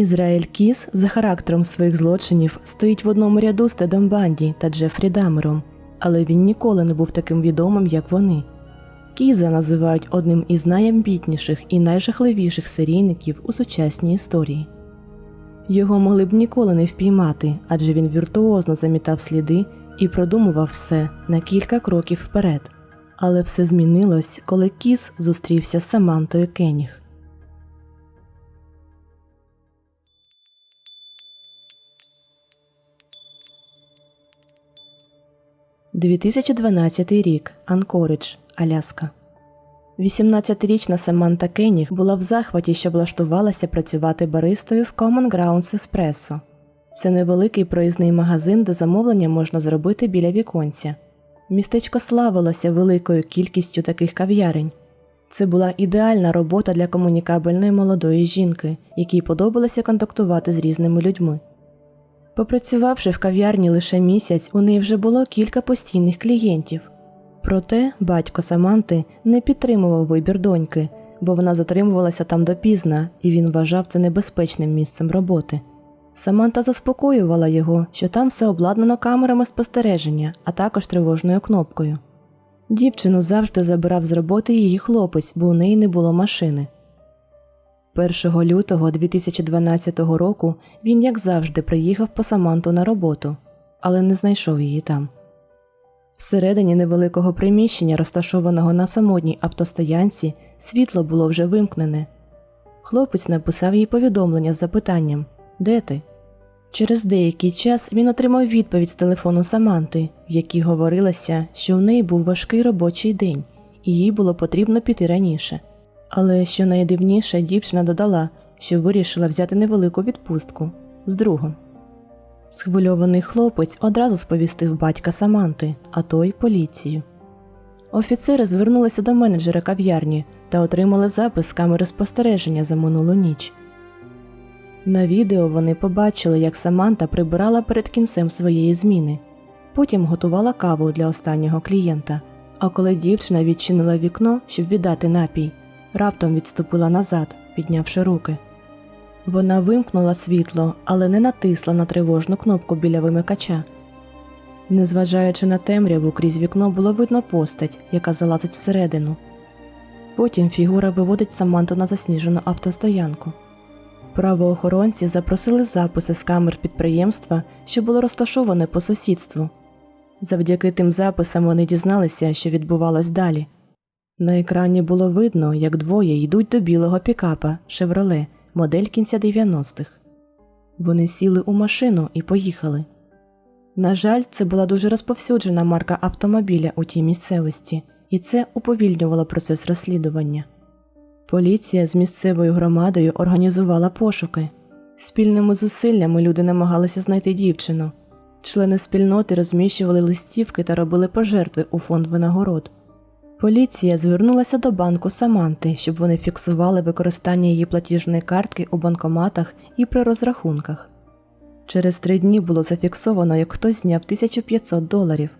Ізраїль Кіс за характером своїх злочинів стоїть в одному ряду з Тедом Банді та Джефрі Дамером, але він ніколи не був таким відомим, як вони. Кіза називають одним із найамбітніших і найжахливіших серійників у сучасній історії. Його могли б ніколи не впіймати, адже він віртуозно замітав сліди і продумував все на кілька кроків вперед. Але все змінилось, коли Кіс зустрівся з Самантою Кеніг. – 2012 рік. Анкоридж, Аляска. 18-річна Саманта Кеніг була в захваті, що влаштувалася працювати баристою в Common Grounds Espresso. Це невеликий проїзний магазин, де замовлення можна зробити біля віконця. Містечко славилося великою кількістю таких кав'ярень. Це була ідеальна робота для комунікабельної молодої жінки, якій подобалося контактувати з різними людьми. Попрацювавши в кав'ярні лише місяць, у неї вже було кілька постійних клієнтів. Проте батько Саманти не підтримував вибір доньки, бо вона затримувалася там допізна, і він вважав це небезпечним місцем роботи. Саманта заспокоювала його, що там все обладнано камерами спостереження, а також тривожною кнопкою. Дівчину завжди забирав з роботи її хлопець, бо у неї не було машини. 1 лютого 2012 року він, як завжди, приїхав по Саманту на роботу, але не знайшов її там. Всередині невеликого приміщення, розташованого на самотній автостоянці, світло було вже вимкнене. Хлопець написав їй повідомлення з запитанням Де ти? Через деякий час він отримав відповідь з телефону Саманти, в якій говорилося, що в неї був важкий робочий день, і їй було потрібно піти раніше. Але що найдивніше, дівчина додала, що вирішила взяти невелику відпустку з другом. Схвильований хлопець одразу сповістив батька Саманти, а той поліцію. Офіцери звернулися до менеджера кав'ярні та отримали запис з камери спостереження за минулу ніч. На відео вони побачили, як Саманта прибирала перед кінцем своєї зміни, потім готувала каву для останнього клієнта. А коли дівчина відчинила вікно, щоб віддати напій, раптом відступила назад, піднявши руки. Вона вимкнула світло, але не натисла на тривожну кнопку біля вимикача. Незважаючи на темряву, крізь вікно було видно постать, яка залазить всередину. Потім фігура виводить Саманту на засніжену автостоянку. Правоохоронці запросили записи з камер підприємства, що було розташоване по сусідству. Завдяки тим записам вони дізналися, що відбувалось далі. На екрані було видно, як двоє йдуть до білого пікапа Шевроле, модель кінця 90-х. Вони сіли у машину і поїхали. На жаль, це була дуже розповсюджена марка автомобіля у тій місцевості, і це уповільнювало процес розслідування. Поліція з місцевою громадою організувала пошуки. Спільними зусиллями люди намагалися знайти дівчину. Члени спільноти розміщували листівки та робили пожертви у фонд винагород. Поліція звернулася до банку Саманти, щоб вони фіксували використання її платіжної картки у банкоматах і при розрахунках. Через три дні було зафіксовано, як хтось зняв 1500 доларів.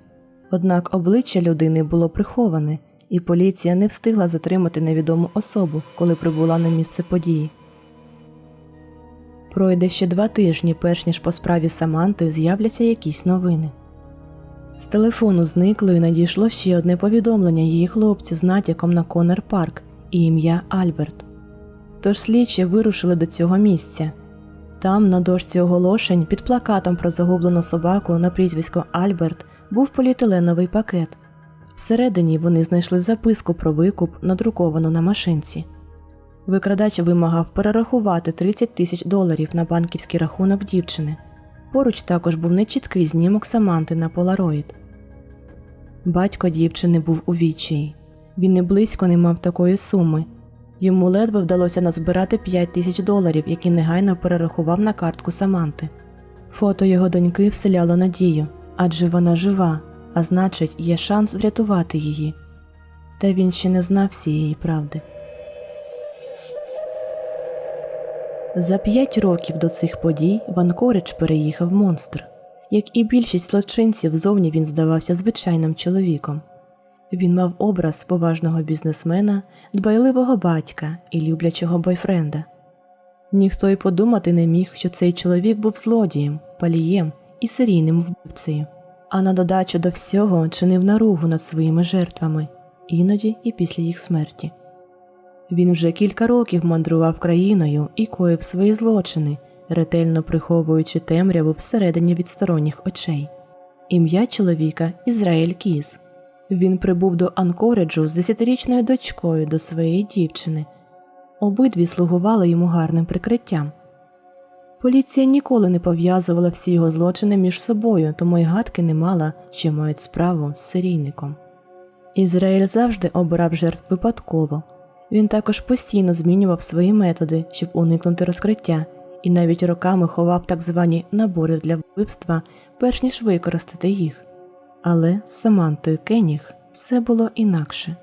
Однак обличчя людини було приховане, і поліція не встигла затримати невідому особу, коли прибула на місце події. Пройде ще два тижні, перш ніж по справі Саманти з'являться якісь новини. З телефону зниклої надійшло ще одне повідомлення її хлопцю з натяком на Конер Парк і ім'я Альберт. Тож слідчі вирушили до цього місця. Там, на дошці оголошень, під плакатом про загублену собаку на прізвисько Альберт був поліетиленовий пакет. Всередині вони знайшли записку про викуп, надруковану на машинці. Викрадач вимагав перерахувати 30 тисяч доларів на банківський рахунок дівчини. Поруч також був нечіткий знімок Саманти на полароїд. Батько дівчини був у відчаї. Він і близько не мав такої суми. Йому ледве вдалося назбирати 5 тисяч доларів, які негайно перерахував на картку Саманти. Фото його доньки вселяло надію, адже вона жива, а значить, є шанс врятувати її. Та він ще не знав всієї правди. За п'ять років до цих подій в Анкоридж переїхав монстр. Як і більшість злочинців, зовні він здавався звичайним чоловіком. Він мав образ поважного бізнесмена, дбайливого батька і люблячого бойфренда. Ніхто й подумати не міг, що цей чоловік був злодієм, палієм і серійним вбивцею, а на додачу до всього чинив наругу над своїми жертвами, іноді і після їх смерті. Він вже кілька років мандрував країною і коїв свої злочини, ретельно приховуючи темряву всередині відсторонніх очей. Ім'я чоловіка Ізраїль Кіз. Він прибув до Анкореджу з десятирічною дочкою до своєї дівчини. Обидві слугували йому гарним прикриттям. Поліція ніколи не пов'язувала всі його злочини між собою, тому й гадки не мала, що мають справу з серійником. Ізраїль завжди обирав жертв випадково. Він також постійно змінював свої методи, щоб уникнути розкриття, і навіть роками ховав так звані набори для вбивства, перш ніж використати їх. Але з Самантою Кеніг все було інакше.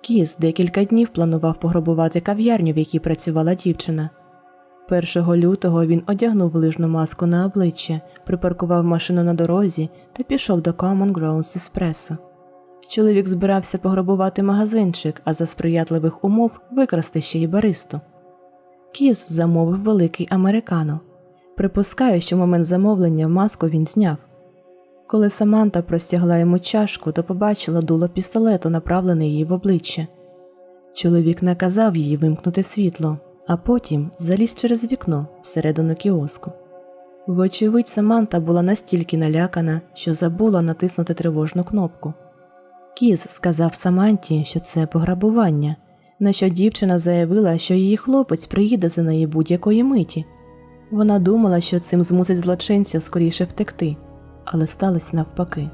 Кіс декілька днів планував пограбувати кав'ярню, в якій працювала дівчина. 1 лютого він одягнув лижну маску на обличчя, припаркував машину на дорозі та пішов до Common Grounds Espresso. Чоловік збирався пограбувати магазинчик, а за сприятливих умов викрасти ще й баристу. Кіс замовив великий американо. Припускаю, що момент замовлення маску він зняв. Коли Саманта простягла йому чашку, то побачила дуло пістолету, направлене їй в обличчя. Чоловік наказав їй вимкнути світло, а потім заліз через вікно всередину кіоску. Вочевидь, Саманта була настільки налякана, що забула натиснути тривожну кнопку. Кіз сказав Саманті, що це пограбування, на що дівчина заявила, що її хлопець приїде за неї будь-якої миті. Вона думала, що цим змусить злочинця скоріше втекти, але сталося навпаки.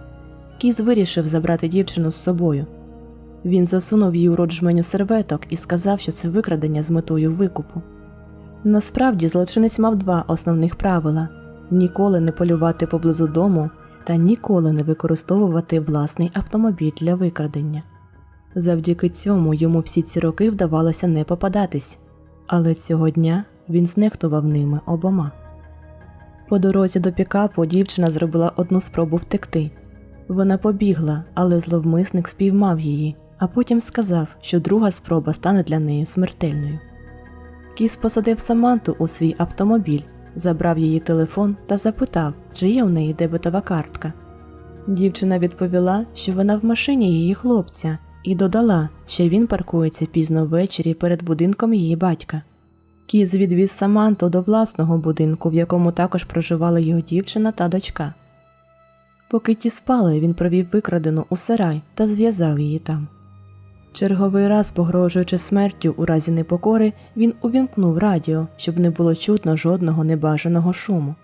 Кіз вирішив забрати дівчину з собою. Він засунув їй у рот серветок і сказав, що це викрадення з метою викупу. Насправді злочинець мав два основних правила ніколи не полювати поблизу дому та ніколи не використовувати власний автомобіль для викрадення. Завдяки цьому йому всі ці роки вдавалося не попадатись, але цього дня він знехтував ними обома. По дорозі до пікапу дівчина зробила одну спробу втекти. Вона побігла, але зловмисник спіймав її, а потім сказав, що друга спроба стане для неї смертельною. Кіс посадив Саманту у свій автомобіль, забрав її телефон та запитав, чи є у неї дебетова картка. Дівчина відповіла, що вона в машині її хлопця, і додала, що він паркується пізно ввечері перед будинком її батька. Кіз відвіз Саманту до власного будинку, в якому також проживала його дівчина та дочка. Поки ті спали, він провів викрадену у сарай та зв'язав її там. Черговий раз, погрожуючи смертю у разі непокори, він увімкнув радіо, щоб не було чутно жодного небажаного шуму.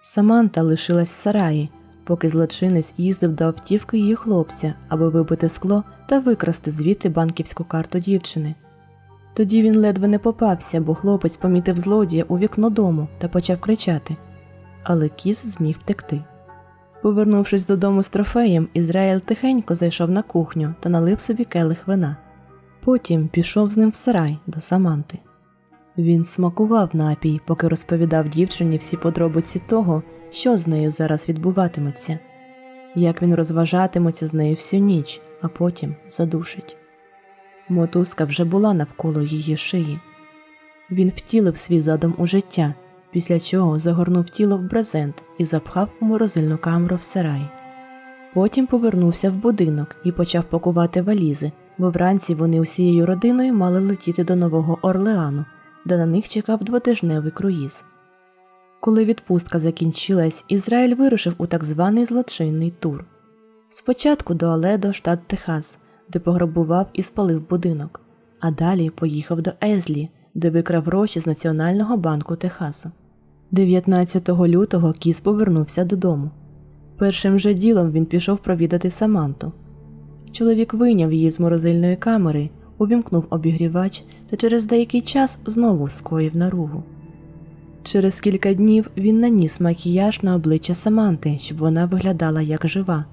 Саманта лишилась в сараї, поки злочинець їздив до автівки її хлопця, аби вибити скло та викрасти звідти банківську карту дівчини. Тоді він ледве не попався, бо хлопець помітив злодія у вікно дому та почав кричати. Але кіс зміг втекти. Повернувшись додому з трофеєм, Ізраїль тихенько зайшов на кухню та налив собі келих вина. Потім пішов з ним в сарай до Саманти. Він смакував напій, поки розповідав дівчині всі подробиці того, що з нею зараз відбуватиметься, як він розважатиметься з нею всю ніч, а потім задушить. Мотузка вже була навколо її шиї. Він втілив свій задум у життя, після чого загорнув тіло в брезент і запхав у морозильну камеру в сарай. Потім повернувся в будинок і почав пакувати валізи, бо вранці вони усією родиною мали летіти до Нового Орлеану, де на них чекав двотижневий круїз. Коли відпустка закінчилась, Ізраїль вирушив у так званий злочинний тур. Спочатку до Аледо, штат Техас, де пограбував і спалив будинок, а далі поїхав до Езлі, де викрав гроші з Національного банку Техасу. 19 лютого Кіс повернувся додому. Першим же ділом він пішов провідати Саманту. Чоловік вийняв її з морозильної камери, увімкнув обігрівач та через деякий час знову скоїв наругу. Через кілька днів він наніс макіяж на обличчя Саманти, щоб вона виглядала як жива,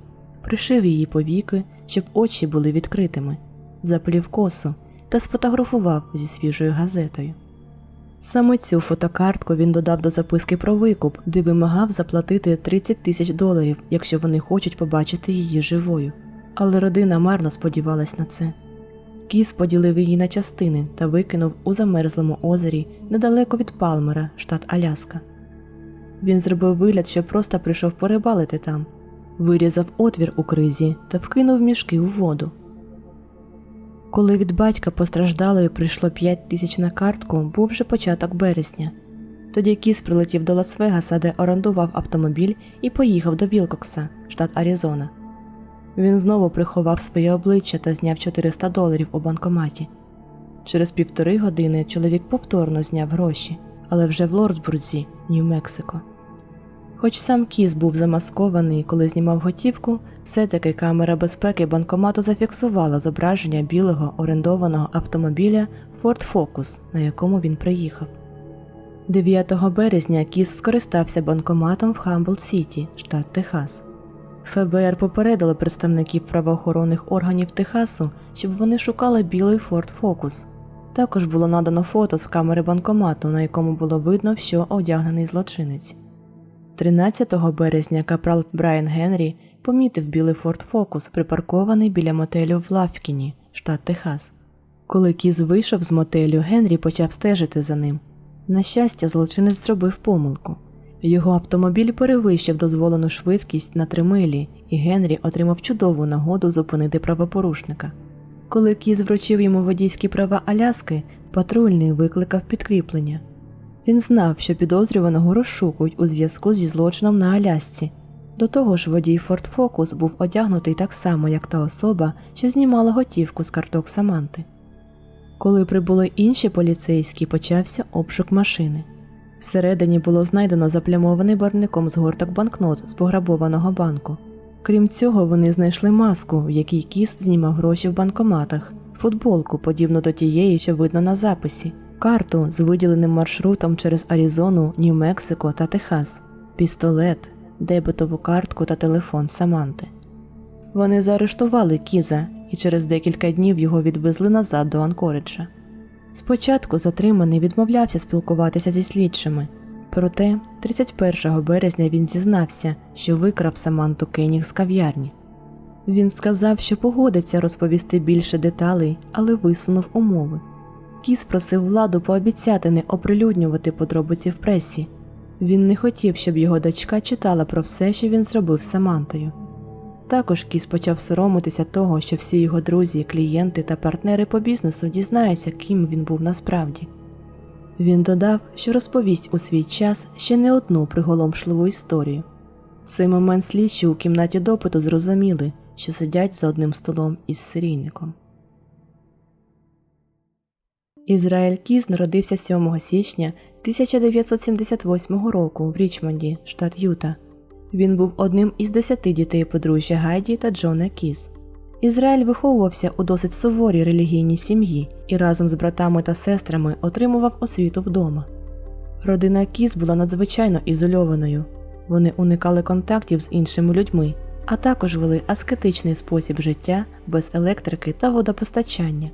пришив її повіки, щоб очі були відкритими, заплів косу та сфотографував зі свіжою газетою. Саме цю фотокартку він додав до записки про викуп, де вимагав заплатити 30 тисяч доларів, якщо вони хочуть побачити її живою. Але родина марно сподівалась на це. Кіс поділив її на частини та викинув у замерзлому озері недалеко від Палмера, штат Аляска. Він зробив вигляд, що просто прийшов порибалити там, вирізав отвір у кризі та вкинув мішки у воду. Коли від батька постраждалої прийшло 5 тисяч на картку, був вже початок березня. Тоді Кіс прилетів до Лас-Вегаса, де орендував автомобіль і поїхав до Вілкокса, штат Аризона. Він знову приховав своє обличчя та зняв 400 доларів у банкоматі. Через півтори години чоловік повторно зняв гроші, але вже в Лордсбурзі, Нью-Мексико. Хоч сам Кіс був замаскований, коли знімав готівку, все-таки камера безпеки банкомату зафіксувала зображення білого орендованого автомобіля Ford Focus, на якому він приїхав. 9 березня Кіс скористався банкоматом в Хамбл Сіті, штат Техас. ФБР попередило представників правоохоронних органів Техасу, щоб вони шукали білий Ford Focus. Також було надано фото з камери банкомату, на якому було видно, що одягнений злочинець. 13 березня капрал Брайан Генрі помітив білий Ford Focus, припаркований біля мотелю в Лавкіні, штат Техас. Коли Кіз вийшов з мотелю, Генрі почав стежити за ним. На щастя, злочинець зробив помилку. Його автомобіль перевищив дозволену швидкість на три милі, і Генрі отримав чудову нагоду зупинити правопорушника. Коли Кіз вручив йому водійські права Аляски, патрульний викликав підкріплення. Він знав, що підозрюваного розшукують у зв'язку зі злочином на Алясці. До того ж, водій Ford Focus був одягнутий так само, як та особа, що знімала готівку з карток Саманти. Коли прибули інші поліцейські, почався обшук машини. Всередині було знайдено заплямований барником згорток банкнот з пограбованого банку. Крім цього, вони знайшли маску, в якій кіс знімав гроші в банкоматах, футболку, подібну до тієї, що видно на записі, карту з виділеним маршрутом через Аризону, Нью-Мексико та Техас, пістолет, дебетову картку та телефон Саманти. Вони заарештували Кіза і через декілька днів його відвезли назад до Анкориджа. Спочатку затриманий відмовлявся спілкуватися зі слідчими, проте 31 березня він зізнався, що викрав Саманту Кеніг з кав'ярні. Він сказав, що погодиться розповісти більше деталей, але висунув умови. Кіс просив владу пообіцяти не оприлюднювати подробиці в пресі. Він не хотів, щоб його дочка читала про все, що він зробив з Самантою. Також Кіс почав соромитися того, що всі його друзі, клієнти та партнери по бізнесу дізнаються, ким він був насправді. Він додав, що розповість у свій час ще не одну приголомшливу історію. В цей момент слідчі у кімнаті допиту зрозуміли, що сидять за одним столом із серійником. Ізраїль Кіз народився 7 січня 1978 року в Річмонді, штат Юта. Він був одним із десяти дітей подружжя Гайді та Джона Кіз. Ізраїль виховувався у досить суворій релігійній сім'ї і разом з братами та сестрами отримував освіту вдома. Родина Кіз була надзвичайно ізольованою. Вони уникали контактів з іншими людьми, а також вели аскетичний спосіб життя без електрики та водопостачання.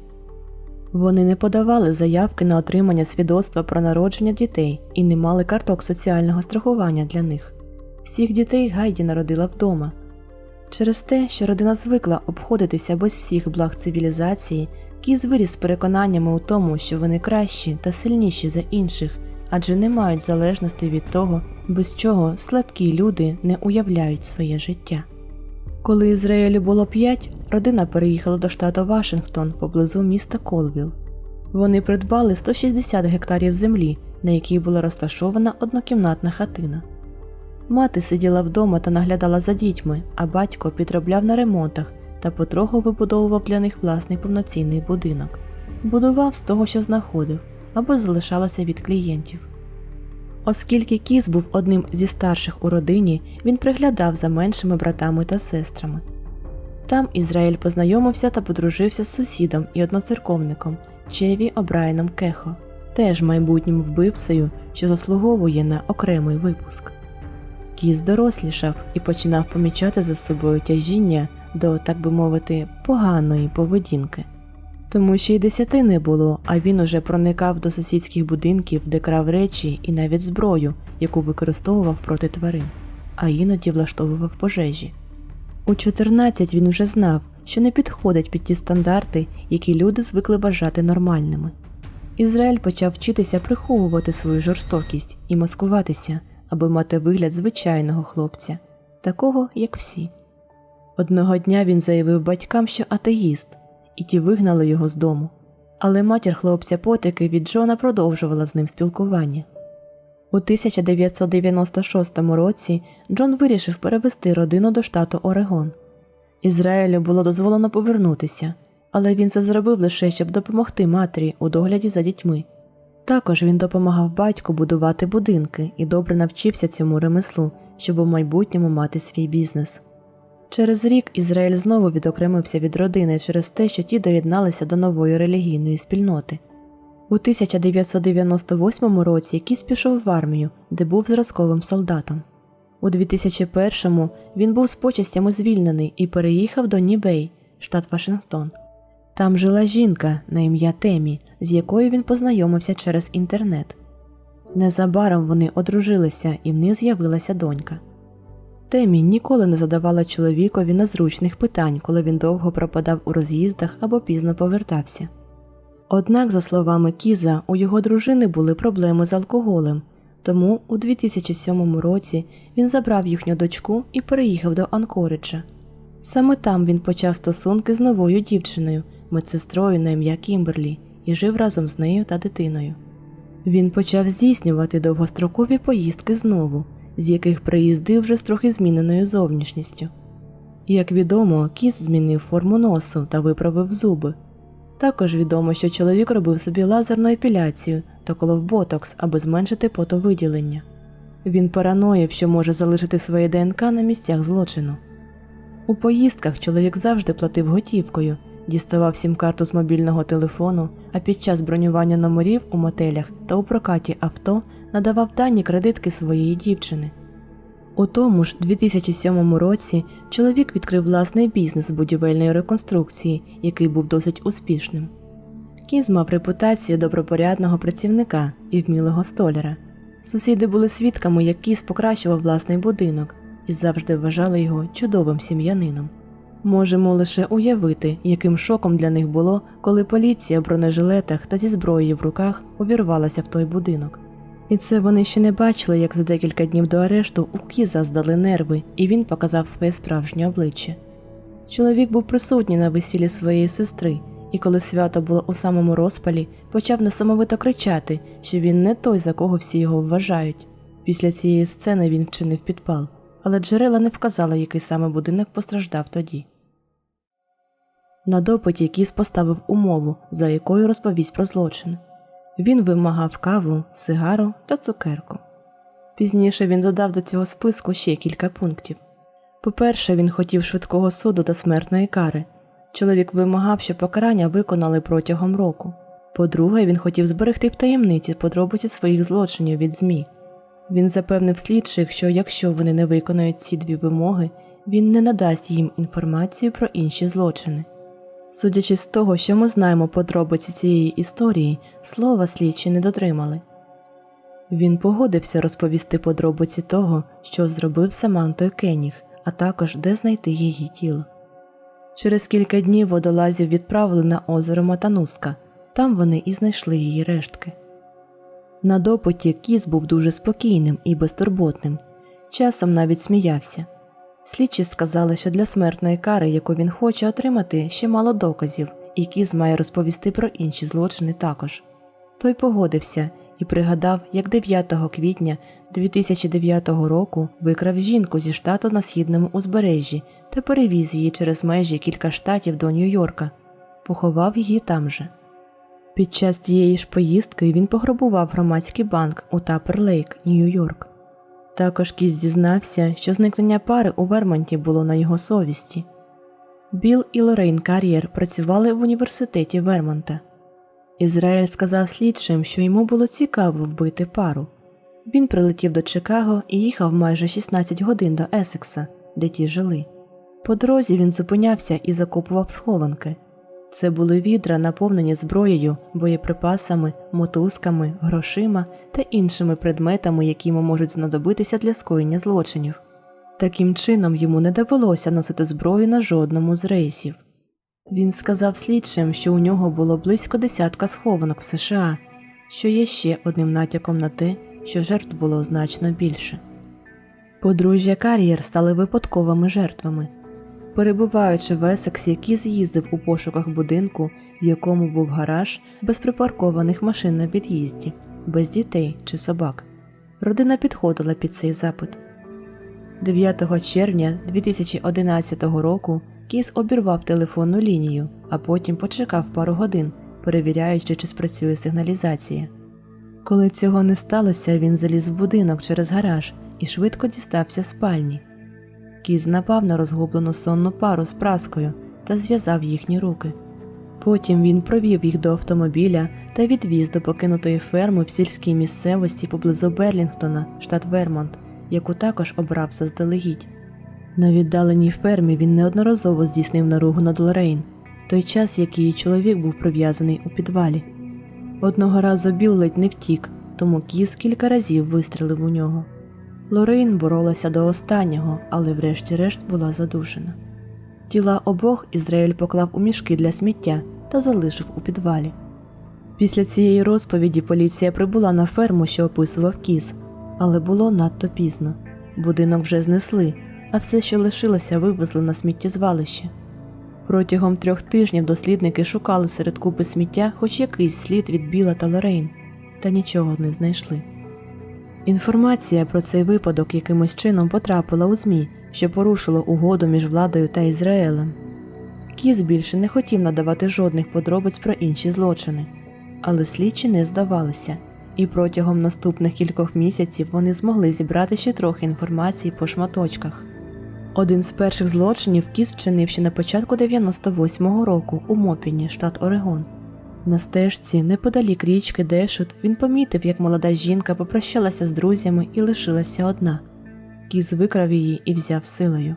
Вони не подавали заявки на отримання свідоцтва про народження дітей і не мали карток соціального страхування для них. Всіх дітей Гайді народила вдома. Через те, що родина звикла обходитися без всіх благ цивілізації, Кіз виріс переконаннями у тому, що вони кращі та сильніші за інших, адже не мають залежності від того, без чого слабкі люди не уявляють своє життя. Коли Ізраїлю було п'ять, родина переїхала до штату Вашингтон поблизу міста Колвіл. Вони придбали 160 гектарів землі, на якій була розташована однокімнатна хатина. Мати сиділа вдома та наглядала за дітьми, а батько підробляв на ремонтах та потроху вибудовував для них власний повноцінний будинок. Будував з того, що знаходив, або залишалося від клієнтів. Оскільки Кіс був одним зі старших у родині, він приглядав за меншими братами та сестрами. Там Ізраїль познайомився та подружився з сусідом і одноцерковником Чеві Обрайном Кехо, теж майбутнім вбивцею, що заслуговує на окремий випуск. Кіс дорослішав і починав помічати за собою тяжіння до, так би мовити, поганої поведінки. Тому що й десяти не було, а він уже проникав до сусідських будинків, де крав речі і навіть зброю, яку використовував проти тварин, а іноді влаштовував пожежі. У 14 він вже знав, що не підходить під ті стандарти, які люди звикли вважати нормальними. Ізраїль почав вчитися приховувати свою жорстокість і маскуватися, аби мати вигляд звичайного хлопця, такого, як всі. Одного дня він заявив батькам, що атеїст, і ті вигнали його з дому. Але матір хлопця потики від Джона продовжувала з ним спілкування. У 1996 році Джон вирішив перевести родину до штату Орегон. Ізраїлю було дозволено повернутися, але він це зробив лише щоб допомогти матері у догляді за дітьми. Також він допомагав батьку будувати будинки і добре навчився цьому ремеслу, щоб у майбутньому мати свій бізнес. Через рік Ізраїль знову відокремився від родини через те, що ті доєдналися до нової релігійної спільноти. У 1998 році Кіс пішов в армію, де був зразковим солдатом. У 2001-му він був з почестями звільнений і переїхав до Нібей, штат Вашингтон. Там жила жінка на ім'я Темі, з якою він познайомився через інтернет. Незабаром вони одружилися і в них з'явилася донька. Темі ніколи не задавала чоловікові незручних питань, коли він довго пропадав у роз'їздах або пізно повертався. Однак, за словами Кіза, у його дружини були проблеми з алкоголем, тому у 2007 році він забрав їхню дочку і переїхав до Анкориджа. Саме там він почав стосунки з новою дівчиною, медсестрою на ім'я Кімберлі, і жив разом з нею та дитиною. Він почав здійснювати довгострокові поїздки знову, з яких приїздив вже з трохи зміненою зовнішністю. Як відомо, кіс змінив форму носу та виправив зуби. Також відомо, що чоловік робив собі лазерну епіляцію та колов ботокс, аби зменшити потовиділення. Він параноїв, що може залишити своє ДНК на місцях злочину. У поїздках чоловік завжди платив готівкою, діставав сім-карту з мобільного телефону, а під час бронювання номерів у мотелях та у прокаті авто надавав дані кредитки своєї дівчини. У тому ж 2007 році чоловік відкрив власний бізнес будівельної реконструкції, який був досить успішним. Кіз мав репутацію добропорядного працівника і вмілого столяра. Сусіди були свідками, як Кіз покращував власний будинок і завжди вважали його чудовим сім'янином. Можемо лише уявити, яким шоком для них було, коли поліція в бронежилетах та зі зброєю в руках увірвалася в той будинок. І це вони ще не бачили, як за декілька днів до арешту у Кіза здали нерви, і він показав своє справжнє обличчя. Чоловік був присутній на весіллі своєї сестри, і коли свято було у самому розпалі, почав несамовито кричати, що він не той, за кого всі його вважають. Після цієї сцени він вчинив підпал, але джерела не вказали, який саме будинок постраждав тоді. На допиті Кіс поставив умову, за якою розповість про злочин. Він вимагав каву, сигару та цукерку. Пізніше він додав до цього списку ще кілька пунктів. По-перше, він хотів швидкого суду та смертної кари. Чоловік вимагав, щоб покарання виконали протягом року. По-друге, він хотів зберегти в таємниці подробиці своїх злочинів від ЗМІ. Він запевнив слідчих, що якщо вони не виконають ці дві вимоги, він не надасть їм інформацію про інші злочини. Судячи з того, що ми знаємо подробиці цієї історії, слова слідчі не дотримали. Він погодився розповісти подробиці того, що зробив Самантою Кеніг, а також де знайти її тіло. Через кілька днів водолазів відправили на озеро Матануска, там вони і знайшли її рештки. На допиті кіс був дуже спокійним і безтурботним, часом навіть сміявся. Слідчі сказали, що для смертної кари, яку він хоче отримати, ще мало доказів, і Кіз має розповісти про інші злочини також. Той погодився і пригадав, як 9 квітня 2009 року викрав жінку зі штату на східному узбережжі та перевіз її через межі кілька штатів до Нью-Йорка, поховав її там же. Під час тієї ж поїздки він пограбував громадський банк у Тапер-Лейк, Нью-Йорк. Також Кіс дізнався, що зникнення пари у Вермонті було на його совісті. Біл і Лорейн Кар'єр працювали в університеті Вермонта. Ізраїль сказав слідчим, що йому було цікаво вбити пару. Він прилетів до Чикаго і їхав майже 16 годин до Есекса, де ті жили. По дорозі він зупинявся і закопував схованки. Це були відра, наповнені зброєю, боєприпасами, мотузками, грошима та іншими предметами, які йому можуть знадобитися для скоєння злочинів. Таким чином йому не довелося носити зброю на жодному з рейсів. Він сказав слідчим, що у нього було близько десятка схованок в США, що є ще одним натяком на те, що жертв було значно більше. Подружжя Кар'єр стали випадковими жертвами. Перебуваючи в Есексі, Кіз їздив у пошуках будинку, в якому був гараж без припаркованих машин на під'їзді, без дітей чи собак. Родина підходила під цей запит. 9 червня 2011 року Кіс обірвав телефонну лінію, а потім почекав пару годин, перевіряючи, чи спрацює сигналізація. Коли цього не сталося, він заліз в будинок через гараж і швидко дістався спальні. Кіз напав на розгублену сонну пару з праскою та зв'язав їхні руки. Потім він провів їх до автомобіля та відвіз до покинутої ферми в сільській місцевості поблизу Берлінгтона, штат Вермонт, яку також обрав заздалегідь. На віддаленій фермі він неодноразово здійснив наругу над Лорейн, той час, як її чоловік був прив'язаний у підвалі. Одного разу Біл ледь не втік, тому кіз кілька разів вистрелив у нього. Лорейн боролася до останнього, але врешті-решт була задушена. Тіла обох Ізраїль поклав у мішки для сміття та залишив у підвалі. Після цієї розповіді поліція прибула на ферму, що описував кіз, але було надто пізно. Будинок вже знесли, а все, що лишилося, вивезли на сміттєзвалище. Протягом трьох тижнів дослідники шукали серед купи сміття хоч якийсь слід від Біла та Лорейн, та нічого не знайшли. Інформація про цей випадок якимось чином потрапила у ЗМІ, що порушило угоду між владою та Ізраїлем. Кіз більше не хотів надавати жодних подробиць про інші злочини, але слідчі не здавалися, і протягом наступних кількох місяців вони змогли зібрати ще трохи інформації по шматочках. Один з перших злочинів Кіз вчинив ще на початку 98-го року у Мопіні, штат Орегон. На стежці, неподалік річки Дешут, він помітив, як молода жінка попрощалася з друзями і лишилася одна. Кіз викрав її і взяв силою.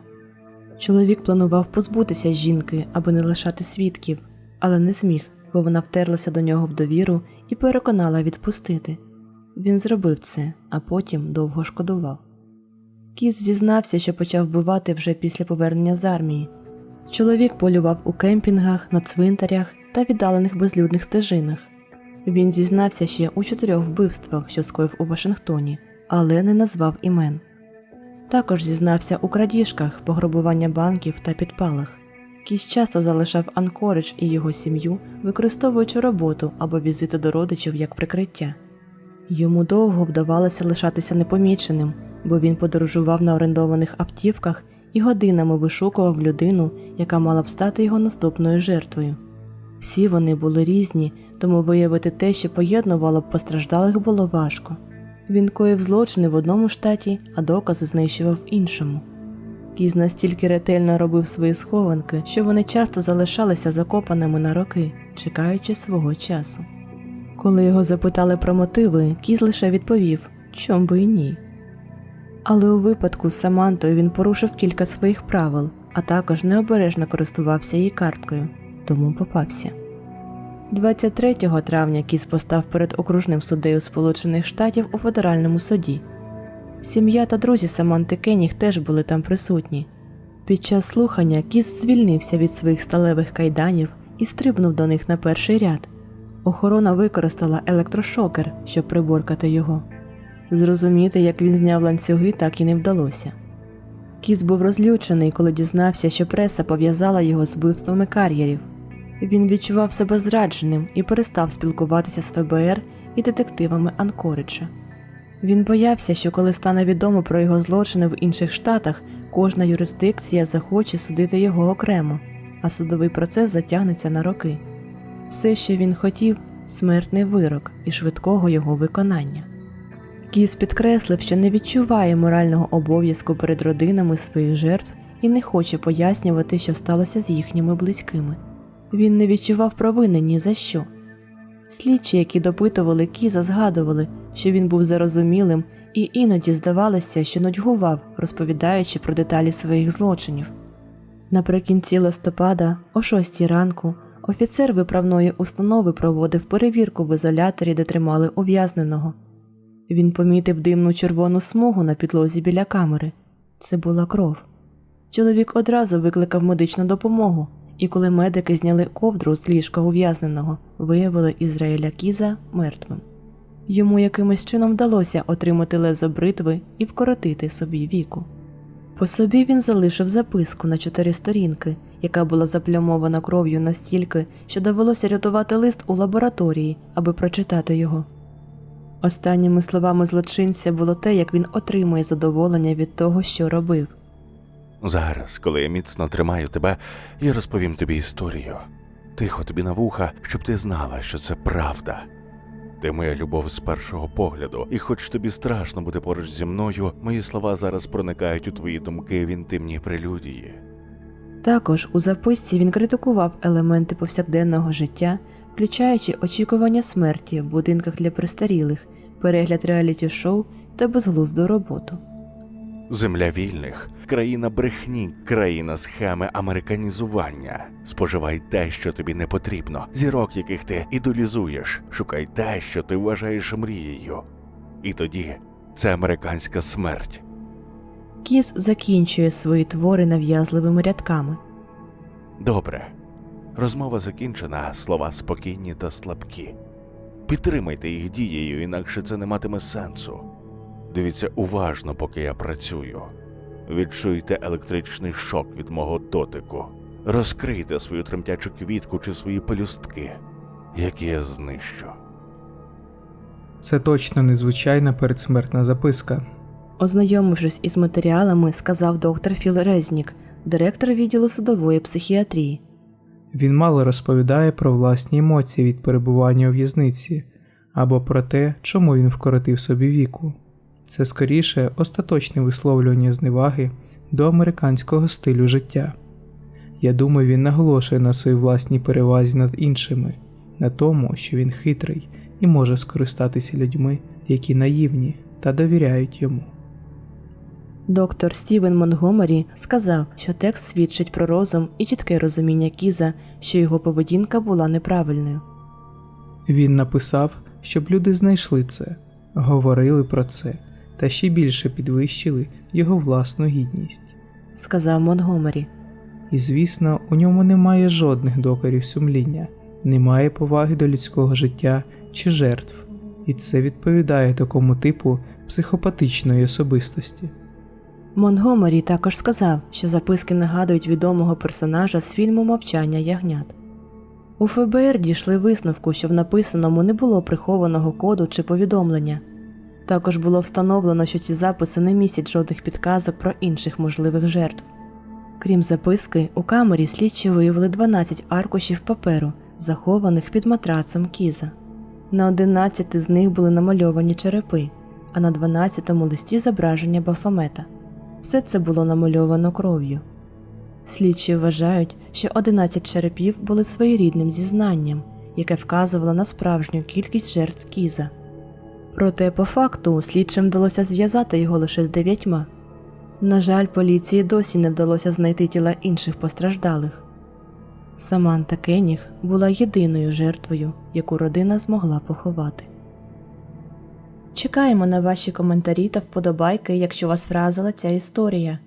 Чоловік планував позбутися жінки, аби не лишати свідків, але не зміг, бо вона втерлася до нього в довіру і переконала відпустити. Він зробив це, а потім довго шкодував. Кіз зізнався, що почав вбивати вже після повернення з армії. Чоловік полював у кемпінгах, на цвинтарях та віддалених безлюдних стежинах. Він зізнався ще у чотирьох вбивствах, що скоїв у Вашингтоні, але не назвав імен. Також зізнався у крадіжках, пограбування банків та підпалах. Кіс часто залишав Анкоридж і його сім'ю, використовуючи роботу або візити до родичів як прикриття. Йому довго вдавалося лишатися непоміченим, бо він подорожував на орендованих автівках і годинами вишукував людину, яка мала б стати його наступною жертвою. Всі вони були різні, тому виявити те, що поєднувало б постраждалих, було важко. Він коїв злочини в одному штаті, а докази знищував в іншому. Кіз настільки ретельно робив свої схованки, що вони часто залишалися закопаними на роки, чекаючи свого часу. Коли його запитали про мотиви, Кіз лише відповів, чом би і ні. Але у випадку з Самантою він порушив кілька своїх правил, а також необережно користувався її карткою, тому попався. 23 травня Кіс постав перед окружним суддею Сполучених Штатів у федеральному суді. Сім'я та друзі Саманти Кеніг теж були там присутні. Під час слухання Кіс звільнився від своїх сталевих кайданів і стрибнув до них на перший ряд. Охорона використала електрошокер, щоб приборкати його. Зрозуміти, як він зняв ланцюги, так і не вдалося. Кіс був розлючений, коли дізнався, що преса пов'язала його з вбивствами кар'єрів. Він відчував себе зрадженим і перестав спілкуватися з ФБР і детективами Анкориджа. Він боявся, що коли стане відомо про його злочини в інших штатах, кожна юрисдикція захоче судити його окремо, а судовий процес затягнеться на роки. Все, що він хотів смертний вирок і швидкого його виконання. Кіс підкреслив, що не відчуває морального обов'язку перед родинами своїх жертв і не хоче пояснювати, що сталося з їхніми близькими. Він не відчував провини ні за що. Слідчі, які допитували Кіза, згадували, що він був зарозумілим, і іноді здавалося, що нудьгував, розповідаючи про деталі своїх злочинів. Наприкінці листопада, о 6 ранку, офіцер виправної установи проводив перевірку в ізоляторі, де тримали ув'язненого. Він помітив димну червону смугу на підлозі біля камери. Це була кров. Чоловік одразу викликав медичну допомогу, І коли медики зняли ковдру з ліжка ув'язненого, виявили Ізраїля Кіза мертвим. Йому якимось чином вдалося отримати лезо бритви і вкоротити собі віку. По собі він залишив записку на чотири сторінки, яка була заплямована кров'ю настільки, що довелося рятувати лист у лабораторії, аби прочитати його. Останніми словами злочинця було те, як він отримує задоволення від того, що робив. Зараз, коли я міцно тримаю тебе, я розповім тобі історію. Тихо тобі на вуха, щоб ти знала, що це правда. Ти моя любов з першого погляду, і хоч тобі страшно бути поруч зі мною, мої слова зараз проникають у твої думки в інтимній прелюдії. Також у записці він критикував елементи повсякденного життя, включаючи очікування смерті в будинках для престарілих, перегляд реаліті-шоу та безглузду роботу. Земля вільних, країна брехні, країна схеми американізування. Споживай те, що тобі не потрібно, зірок, яких ти ідолізуєш, шукай те, що ти вважаєш мрією. І тоді це американська смерть. Кіс закінчує свої твори нав'язливими рядками. Добре. Розмова закінчена, слова спокійні та слабкі. Підтримайте їх дією, інакше це не матиме сенсу. Дивіться уважно, поки я працюю. Відчуйте електричний шок від мого дотику. Розкрийте свою тремтячу квітку чи свої пелюстки, які я знищу. Це точно незвичайна передсмертна записка. Ознайомившись із матеріалами, сказав доктор Філ Резнік, директор відділу судової психіатрії. Він мало розповідає про власні емоції від перебування у в'язниці або про те, чому він вкоротив собі віку. Це скоріше остаточне висловлювання зневаги до американського стилю життя. Я думаю, він наголошує на своїй власній перевазі над іншими, на тому, що він хитрий і може скористатися людьми, які наївні та довіряють йому. Доктор Стівен Монгомері сказав, що текст свідчить про розум і чітке розуміння Кіза, що його поведінка була неправильною. Він написав, щоб люди знайшли це, говорили про це та ще більше підвищили його власну гідність. Сказав Монгомері. І звісно, у ньому немає жодних докорів сумління, немає поваги до людського життя чи жертв, і це відповідає такому типу психопатичної особистості. Монгомері також сказав, що записки нагадують відомого персонажа з фільму Мовчання ягнят. У ФБР дійшли висновку, що в написаному не було прихованого коду чи повідомлення. Також було встановлено, що ці записи не містять жодних підказок про інших можливих жертв. Крім записки, у камері слідчі виявили 12 аркушів паперу, захованих під матрацем кіза. На 11 з них були намальовані черепи, а на 12-му листі зображення Бафомета. Все це було намальовано кров'ю. Слідчі вважають, що 11 черепів були своєрідним зізнанням, яке вказувало на справжню кількість жертв кіза. Проте, по факту, слідчим вдалося зв'язати його лише з дев'ятьма. На жаль, поліції досі не вдалося знайти тіла інших постраждалих. Саманта Кеніг була єдиною жертвою, яку родина змогла поховати. Чекаємо на ваші коментарі та вподобайки, якщо вас вразила ця історія.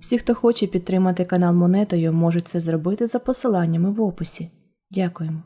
Всі, хто хоче підтримати канал монетою, можуть це зробити за посиланнями в описі. Дякуємо.